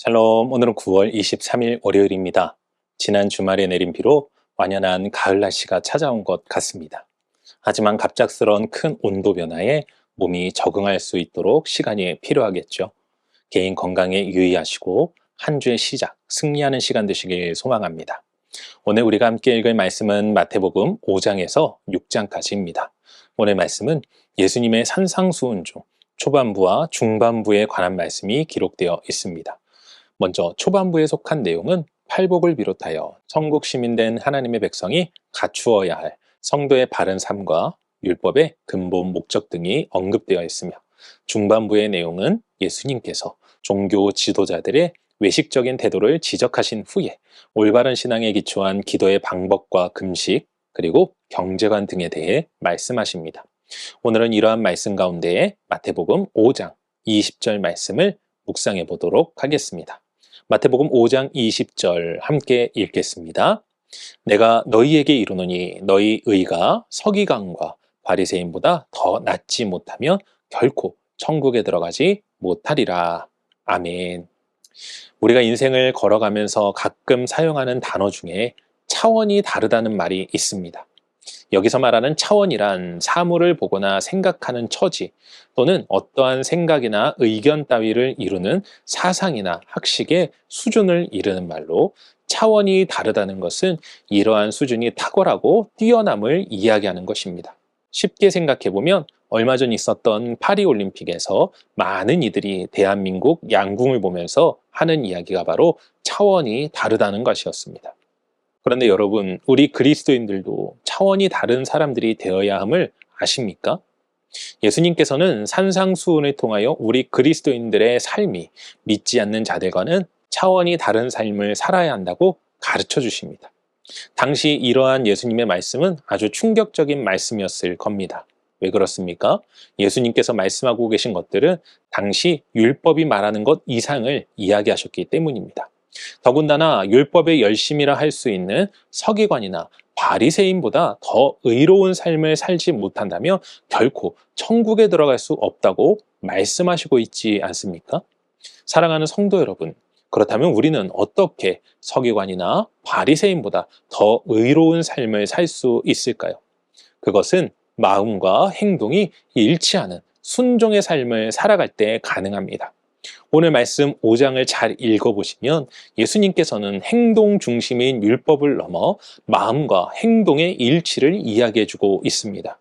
샬롬, 오늘은 9월 23일 월요일입니다. 지난 주말에 내린 비로 완연한 가을 날씨가 찾아온 것 같습니다. 하지만 갑작스러운 큰 온도 변화에 몸이 적응할 수 있도록 시간이 필요하겠죠. 개인 건강에 유의하시고 한 주의 시작, 승리하는 시간 되시길 소망합니다. 오늘 우리가 함께 읽을 말씀은 마태복음 5장에서 6장까지입니다. 오늘 말씀은 예수님의 산상수훈 중 초반부와 중반부에 관한 말씀이 기록되어 있습니다. 먼저 초반부에 속한 내용은 팔복을 비롯하여 천국 시민된 하나님의 백성이 갖추어야 할 성도의 바른 삶과 율법의 근본 목적 등이 언급되어 있으며 중반부의 내용은 예수님께서 종교 지도자들의 외식적인 태도를 지적하신 후에 올바른 신앙에 기초한 기도의 방법과 금식 그리고 경제관 등에 대해 말씀하십니다. 오늘은 이러한 말씀 가운데에 마태복음 5장 20절 말씀을 묵상해 보도록 하겠습니다. 마태복음 5장 20절 함께 읽겠습니다. 내가 너희에게 이르노니 너희 의가 서기관과 바리새인보다 더 낫지 못하면 결코 천국에 들어가지 못하리라. 아멘. 우리가 인생을 걸어가면서 가끔 사용하는 단어 중에 차원이 다르다는 말이 있습니다. 여기서 말하는 차원이란 사물을 보거나 생각하는 처지 또는 어떠한 생각이나 의견 따위를 이루는 사상이나 학식의 수준을 이르는 말로 차원이 다르다는 것은 이러한 수준이 탁월하고 뛰어남을 이야기하는 것입니다. 쉽게 생각해 보면 얼마 전 있었던 파리올림픽에서 많은 이들이 대한민국 양궁을 보면서 하는 이야기가 바로 차원이 다르다는 것이었습니다. 그런데 여러분, 우리 그리스도인들도 차원이 다른 사람들이 되어야 함을 아십니까? 예수님께서는 산상수훈을 통하여 우리 그리스도인들의 삶이 믿지 않는 자들과는 차원이 다른 삶을 살아야 한다고 가르쳐 주십니다. 당시 이러한 예수님의 말씀은 아주 충격적인 말씀이었을 겁니다. 왜 그렇습니까? 예수님께서 말씀하고 계신 것들은 당시 율법이 말하는 것 이상을 이야기하셨기 때문입니다. 더군다나 율법의 열심이라 할 수 있는 서기관이나 바리새인보다 더 의로운 삶을 살지 못한다면 결코 천국에 들어갈 수 없다고 말씀하시고 있지 않습니까? 사랑하는 성도 여러분, 그렇다면 우리는 어떻게 서기관이나 바리새인보다 더 의로운 삶을 살 수 있을까요? 그것은 마음과 행동이 일치하는 순종의 삶을 살아갈 때 가능합니다. 오늘 말씀 5장을 잘 읽어보시면 예수님께서는 행동 중심인 율법을 넘어 마음과 행동의 일치를 이야기해주고 있습니다.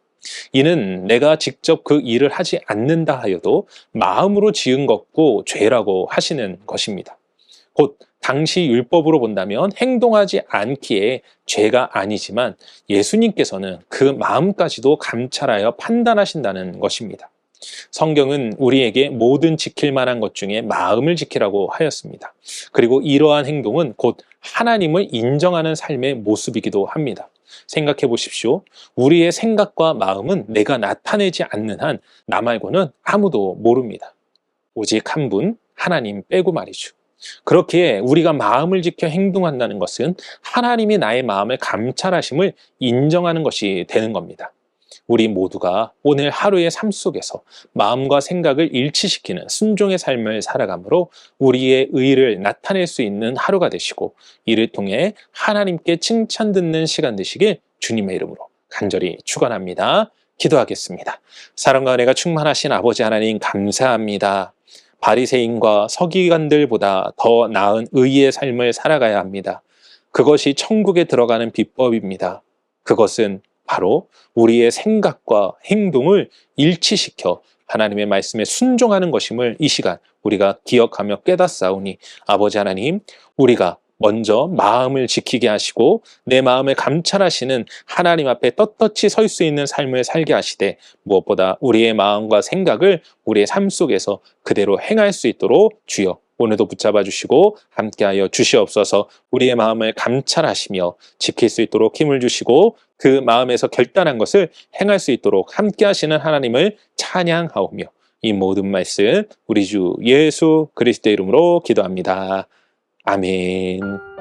이는 내가 직접 그 일을 하지 않는다 하여도 마음으로 지은 것고 죄라고 하시는 것입니다. 곧 당시 율법으로 본다면 행동하지 않기에 죄가 아니지만 예수님께서는 그 마음까지도 감찰하여 판단하신다는 것입니다. 성경은 우리에게 모든 지킬 만한 것 중에 마음을 지키라고 하였습니다. 그리고 이러한 행동은 곧 하나님을 인정하는 삶의 모습이기도 합니다. 생각해 보십시오. 우리의 생각과 마음은 내가 나타내지 않는 한 나 말고는 아무도 모릅니다. 오직 한 분, 하나님 빼고 말이죠. 그렇게 우리가 마음을 지켜 행동한다는 것은 하나님이 나의 마음을 감찰하심을 인정하는 것이 되는 겁니다. 우리 모두가 오늘 하루의 삶 속에서 마음과 생각을 일치시키는 순종의 삶을 살아가므로 우리의 의를 나타낼 수 있는 하루가 되시고 이를 통해 하나님께 칭찬 듣는 시간 되시길 주님의 이름으로 간절히 축원합니다. 기도하겠습니다. 사랑과 은혜가 충만하신 아버지 하나님 감사합니다. 바리새인과 서기관들보다 더 나은 의의 삶을 살아가야 합니다. 그것이 천국에 들어가는 비법입니다. 그것은 바로 우리의 생각과 행동을 일치시켜 하나님의 말씀에 순종하는 것임을 이 시간 우리가 기억하며 깨닫사오니 아버지 하나님 우리가 먼저 마음을 지키게 하시고 내 마음을 감찰하시는 하나님 앞에 떳떳이 설 수 있는 삶을 살게 하시되 무엇보다 우리의 마음과 생각을 우리의 삶 속에서 그대로 행할 수 있도록 주여 오늘도 붙잡아 주시고 함께하여 주시옵소서 우리의 마음을 감찰하시며 지킬 수 있도록 힘을 주시고 그 마음에서 결단한 것을 행할 수 있도록 함께하시는 하나님을 찬양하오며 이 모든 말씀 우리 주 예수 그리스도의 이름으로 기도합니다. 아멘.